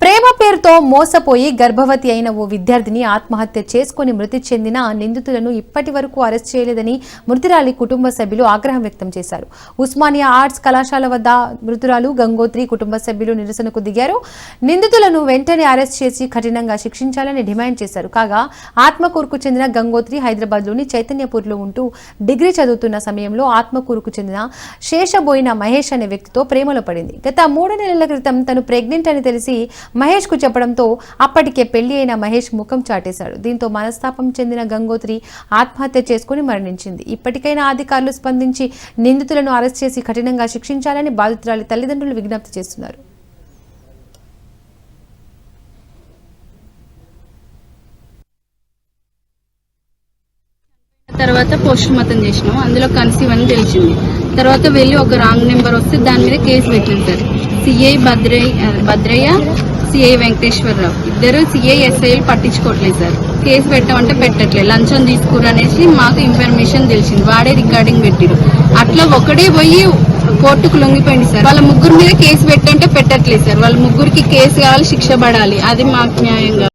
ప్రేమ పేరుతో మోసపోయి గర్భవతి అయిన ఓ విద్యార్థిని ఆత్మహత్య చేసుకుని మృతి చెందిన నిందితులను ఇప్పటి వరకు అరెస్ట్ చేయలేదని మృతురాలి కుటుంబ సభ్యులు ఆగ్రహం వ్యక్తం చేశారు. ఉస్మానియా ఆర్ట్స్ కళాశాల వద్ద మృతురాలు గంగోత్రి కుటుంబ సభ్యులు నిరసనకు దిగారు. నిందితులను వెంటనే అరెస్ట్ చేసి కఠినంగా శిక్షించాలని డిమాండ్ చేశారు. కాగా ఆత్మకూరుకు చెందిన గంగోత్రి హైదరాబాద్లోని చైతన్యపూర్లో ఉంటూ డిగ్రీ చదువుతున్న సమయంలో ఆత్మకూరుకు చెందిన శేషబోయిన మహేష్ అనే వ్యక్తితో ప్రేమలో పడింది. గత మూడు నెలల క్రితం తను ప్రెగ్నెంట్ అని తెలిసి మహేష్కు చెప్పడంతో అప్పటికే పెళ్ళి అయిన మహేష్ ముఖం చాటేశాడు. దీంతో మనస్తాపం చెందిన గంగోత్రి ఆత్మహత్య చేసుకుని మరణించింది. ఇప్పటికైనా అధికారులు స్పందించి నిందితులను అరెస్ట్ చేసి కఠినంగా శిక్షించాలని బాధితురాలి తల్లిదండ్రులు విజ్ఞప్తి చేస్తున్నారు. తర్వాత పోస్ట్ మార్టం చేసినాం. అందులో కన్సీవ్ అని తెలిసింది. తర్వాత వెళ్ళి ఒక రాంగ్ నెంబర్ వస్తే దాని మీద కేసు పెట్టింది sir. CI Bhadraiah Bhadraiah CI Venkateswararao ఇద్దరు సిఐ ఎస్ఐలు పట్టించుకోవట్లేదు సార్. కేసు పెట్టమంటే పెట్టట్లేదు. లంచం తీసుకురు అనేసి మాకు ఇన్ఫర్మేషన్ తెలిసింది. వాడే రికార్డింగ్ పెట్టిరు. అట్లా ఒకడే పోయి కోర్టుకు లొంగిపోయింది సార్. వాళ్ళ ముగ్గురు మీద కేసు పెట్టంటే పెట్టట్లేదు సార్. వాళ్ళ ముగ్గురికి కేసు కావాలి శిక్ష పడాలి. అది మాకు న్యాయంగా